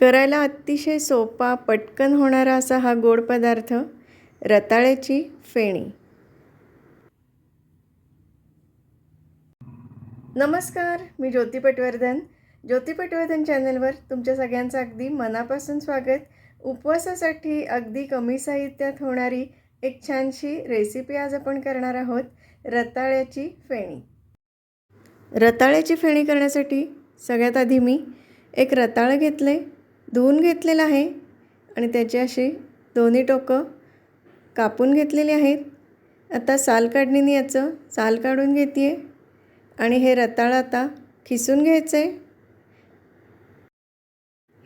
करायला अतिशय सोपा पटकन होणारा असा हा गोड पदार्थ रताळ्याची फेणी. नमस्कार मी ज्योती पटवर्धन. ज्योती पटवर्धन चॅनलवर तुमच्या सगळ्यांचं अगदी मनापासून स्वागत. उपवासासाठी अगदी कमी साहित्यात होणारी एक छानशी रेसिपी आज आपण करणार आहोत रताळ्याची फेणी. रताळ्याची फेणी करण्यासाठी सगळ्यात आधी मी एक रताळं घेतलं आहे धुवून घेतलेलं आहे आणि त्याची अशी दोन्ही टोकं कापून घेतलेली आहेत. आता साल काढणीने याचं साल काढून घेते आहे आणि हे रताळं आता खिसून घ्यायचं आहे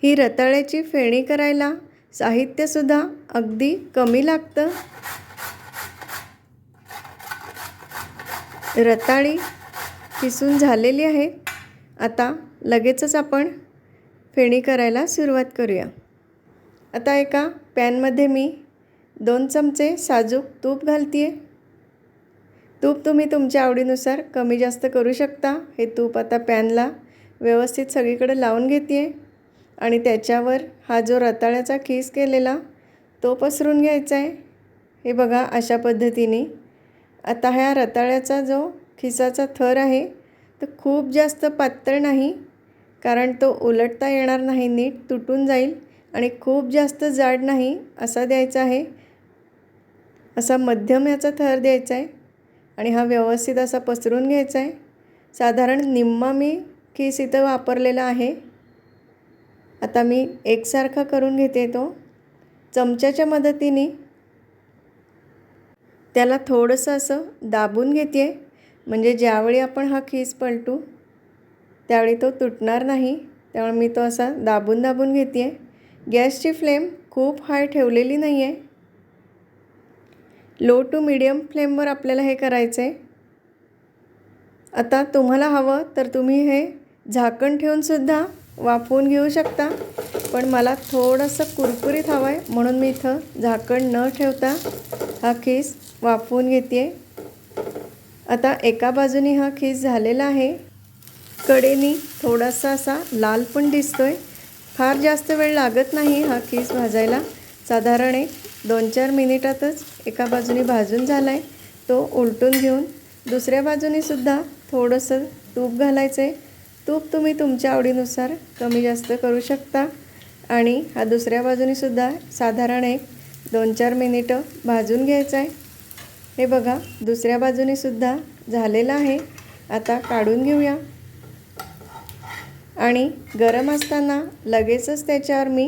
ही रताळ्याची फेणी करायला साहित्यसुद्धा अगदी कमी लागतं. रताळी किसून झालेली आहे आता लगेचच आपण फेणी करायला सुरुवात करूया. आता एका पॅनमध्ये मी दोन चमचे साजूक तूप घालते आहे तूप तुम्ही तुमच्या आवडीनुसार कमी जास्त करू शकता. हे तूप आता पॅनला व्यवस्थित सगळीकडे लावून घेते आहे आणि त्याच्यावर हा जो रताळ्याचा खीस केलेला तो पसरून घ्यायचा आहे हे बघा अशा पद्धतीने. आता ह्या रताळ्याचा जो खिसाचा थर आहे तो खूप जास्त पातळ नाही. कारण तो उलटता येणार नाही नीट तुटून जाईल आणि खूप जास्त जाड नाही असा द्यायचा आहे. असा मध्यम याचा थर द्यायचा आहे आणि हा व्यवस्थित असा पसरून घ्यायचा आहे. साधारण निम्मा मी खीस इथं वापरलेला आहे. आता मी एकसारखा करून घेते तो. चमच्याच्या मदतीने. त्याला थोडंसं असं दाबून घेते म्हणजे ज्यावेळी आपण हा खीस पलटू त्यावेळी तो तुटणार नाही. त्यामुळे मी तो असा दाबून दाबून घेते आहे गॅसची फ्लेम खूप हाय ठेवलेली नाही आहे लो टू मिडियम फ्लेमवर आपल्याला हे करायचं आहे आता तुम्हाला हवं तर तुम्ही हे झाकण ठेवूनसुद्धा वाफवून घेऊ शकता. पण मला थोडंसं कुरकुरीत हवं आहे म्हणून मी इथं झाकण न ठेवता हा खीस वाफवून घेते आता एका बाजूने हा खीस झालेला आहे. कडेनी थोडासा असा लाल पण दिसतोय. फार जास्त वेळ लागत नाही हा खीस भाजायला. साधारण एक दोन चार मिनिटातच एका बाजूने भाजून झाला आहे तो उलटून घेऊन दुसऱ्या बाजूनेसुद्धा थोडंसं तूप घालायचं आहे तूप तुम्ही तुमच्या आवडीनुसार कमी जास्त करू शकता. आणि हा दुसऱ्या बाजूनेसुद्धा साधारण एक दोन चार मिनिटं भाजून घ्यायचं आहे हे बघा दुसऱ्या बाजूनेसुद्धा झालेलं आहे. आता काढून घेऊया. आणि गरम असताना लगेचच त्याच्यावर मी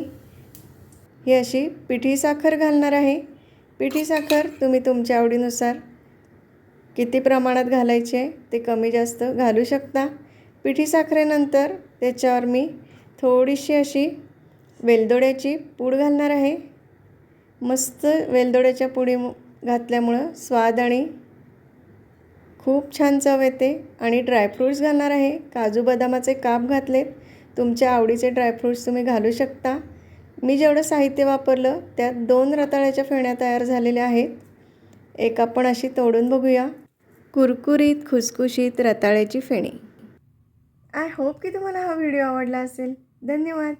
ही अशी पिठी साखर घालणार आहे. पिठी साखर तुम्ही तुमच्या आवडीनुसार किती प्रमाणात घालायची आहे ते कमी जास्त घालू शकता. पिठी साखरेनंतर त्याच्यावर मी थोडीशी अशी वेलदोड्याची पूड घालणार आहे. मस्त वेलदोड्याच्या पुडी घातल्यामुळं स्वाद आणि खूप छान चव येते आणि ड्रायफ्रूट्स घालणार आहे. काजू बदामाचे काप घातलेत. तुमच्या आवडीचे ड्रायफ्रूट्स तुम्ही घालू शकता. मी जेवढं साहित्य वापरलं त्यात दोन रताळ्याच्या फेण्या तयार झालेल्या आहेत. एक आपण अशी तोडून बघूया. कुरकुरीत खुसखुशीत रताळ्याची फेणी. आय होप की तुम्हाला हा व्हिडिओ आवडला असेल. धन्यवाद.